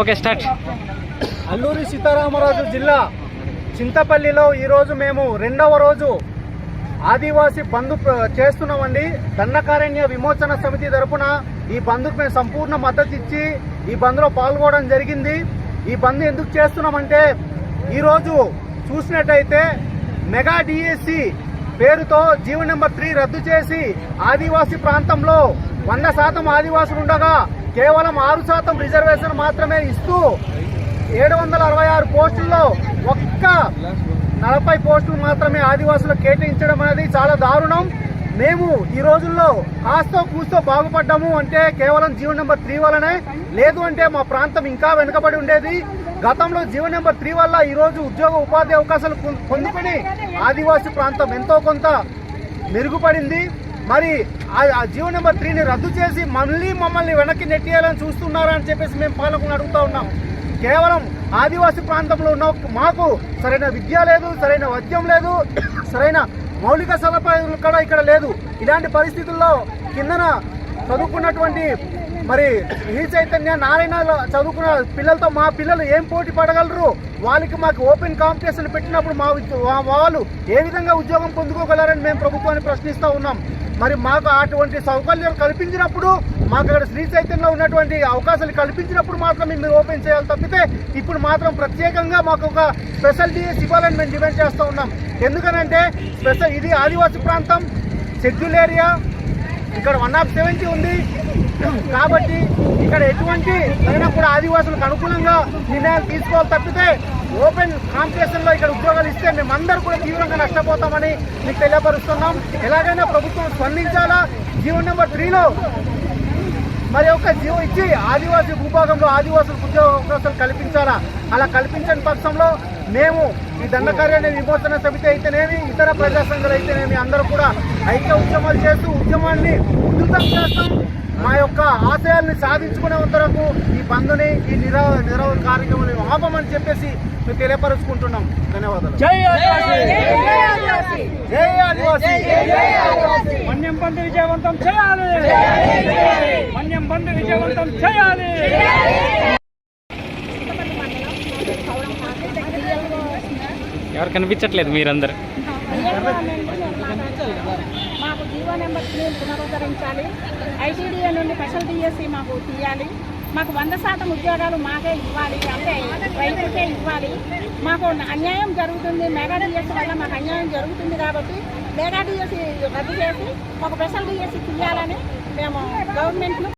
Okay start Alluri Sitaramaraju జిల్లా చింతపల్లిలో ఈరోజు మేము రెండవ రోజు ఆదివాసీ బంధు చేస్తున్నామండి. దండకారణ్య విమోచన సమితి తరపున ఈ బంధుకు మేము సంపూర్ణ మద్దతు ఇచ్చి ఈ బంద్లో పాల్గొనడం జరిగింది. ఈ బంద్ ఎందుకు చేస్తున్నామంటే ఈరోజు చూసినట్టయితే మెగా డిఎస్సి పేరుతో జీవో నెంబర్ త్రీ రద్దు చేసి ఆదివాసీ ప్రాంతంలో వంద శాతం ఆదివాసులు ఉండగా కేవలం ఆరు శాతం రిజర్వేషన్ మాత్రమే ఇస్తూ ఏడు వందల అరవై ఆరు పోస్టుల్లో ఒక్క నలభై పోస్టులు మాత్రమే ఆదివాసులకు కేటాయించడం అనేది చాలా దారుణం. మేము ఈ రోజుల్లో కాస్తో కూస్తో బాగుపడ్డాము అంటే కేవలం జీవో నెంబర్ త్రీ వల్లనే. లేదు అంటే మా ప్రాంతం ఇంకా వెనుకబడి ఉండేది. గతంలో జీవో నెంబర్ త్రీ వల్ల ఈరోజు ఉద్యోగ ఉపాధి అవకాశాలు పొందుకొని ఆదివాసీ ప్రాంతం ఎంతో కొంత మెరుగుపడింది. మరి ఆ- జీవో నెంబర్ త్రీని రద్దు చేసి మళ్ళీ మమ్మల్ని వెనక్కి నెట్టేయాలని చూస్తున్నారా అని చెప్పేసి మేము పాలకులను అడుగుతా ఉన్నాం. కేవలం ఆదివాసీ ప్రాంతంలో ఉన్న మాకు సరైన విద్య లేదు సరైన వైద్యం లేదు సరైన మౌలిక సదుపాయాలు కూడా ఇక్కడ లేదు. ఇలాంటి పరిస్థితుల్లో కిందన చదువుకున్నటువంటి మరి ఈ చైతన్య నారాయణ చదువుకున్న పిల్లలతో మా పిల్లలు ఏం పోటీ పడగలరు? వాళ్ళకి మాకు ఓపెన్ కాంపిటీషన్ పెట్టినప్పుడు మా వాళ్ళు ఏ విధంగా ఉద్యోగం పొందుకోగలరని మేము ప్రభుత్వాన్ని ప్రశ్నిస్తూ ఉన్నాం. మరి మాకు అటువంటి సౌకర్యాలు కల్పించినప్పుడు మాకు అక్కడ శ్రీ చైతన్యంలో ఉన్నటువంటి అవకాశాలు కల్పించినప్పుడు మాత్రమే మీరు ఓపెన్ చేయాలి తప్పితే ఇప్పుడు మాత్రం ప్రత్యేకంగా మాకు ఒక స్పెషల్ డిఎస్ ఇవ్వాలని మేము డిమాండ్ చేస్తూ ఉన్నాం. ఎందుకనంటే స్పెషల్ ఇది ఆదివాసీ ప్రాంతం షెడ్యూల్ ఏరియా ఇక్కడ వన్ ఆఫ్ సెవెంటీ ఉంది. కాబట్టి ఇక్కడ ఎటువంటి అయినా కూడా ఆదివాసులకు అనుకూలంగా నిర్ణయాలు తీసుకోవాలి తప్పితే ఓపెన్ కాంపిటీషన్లో ఇక్కడ ఉద్యోగాలు ఇస్తే మేమందరూ కూడా తీవ్రంగా నష్టపోతామని మీకు తెలియపరుస్తున్నాం. ఎలాగైనా ప్రభుత్వం స్పందించాలా? జీవో నెంబర్ త్రీలో మరి ఒక జీవో ఇచ్చి ఆదివాసీ భూభాగంలో ఆదివాసులకు ఉద్యోగ అవకాశాలు కల్పించాలా? అలా కల్పించని పక్షంలో మేము ఈ దండకార్యాన్ని విమోచన సమితి అయితేనేమి ఇతర ప్రజా సంఘాలు అయితేనేమి అందరూ కూడా ఐక్య ఉద్యమాలు చేస్తూ ఉద్యమాన్ని ఉధృతం చేస్తాం. మా యొక్క ఆశయాల్ని సాధించుకునే వరకు ఈ బంధుని ఈ నిరవ నిరవ కార్యక్రమాన్ని ఆపమని చెప్పేసి మేము తెలియపరుచుకుంటున్నాం. ధన్యవాదాలు. జై జై ఆదివాసీ. మన్యం బంద్ విజయవంతం చేయాలి. మన్యం విజయవంతం చేయాలి. ఎవరు కనిపించట్లేదు మీరందరు? మాకు జీవో నెంబర్ పునరుద్ధరించాలి. ఐటీడీఏ నుండి స్పెషల్ డిఎస్సి మాకు తీయాలి. మాకు వంద శాతం ఉద్యోగాలు మాకే ఇవ్వాలి. అంటే రైతులకే ఇవ్వాలి. మాకు అన్యాయం జరుగుతుంది. మెగా డిఎస్సి వల్ల మాకు అన్యాయం జరుగుతుంది కాబట్టి మెగా డిఎస్సి రద్దు చేసి ఒక స్పెషల్ డిఎస్సి తీయాలని మేము గవర్నమెంట్ను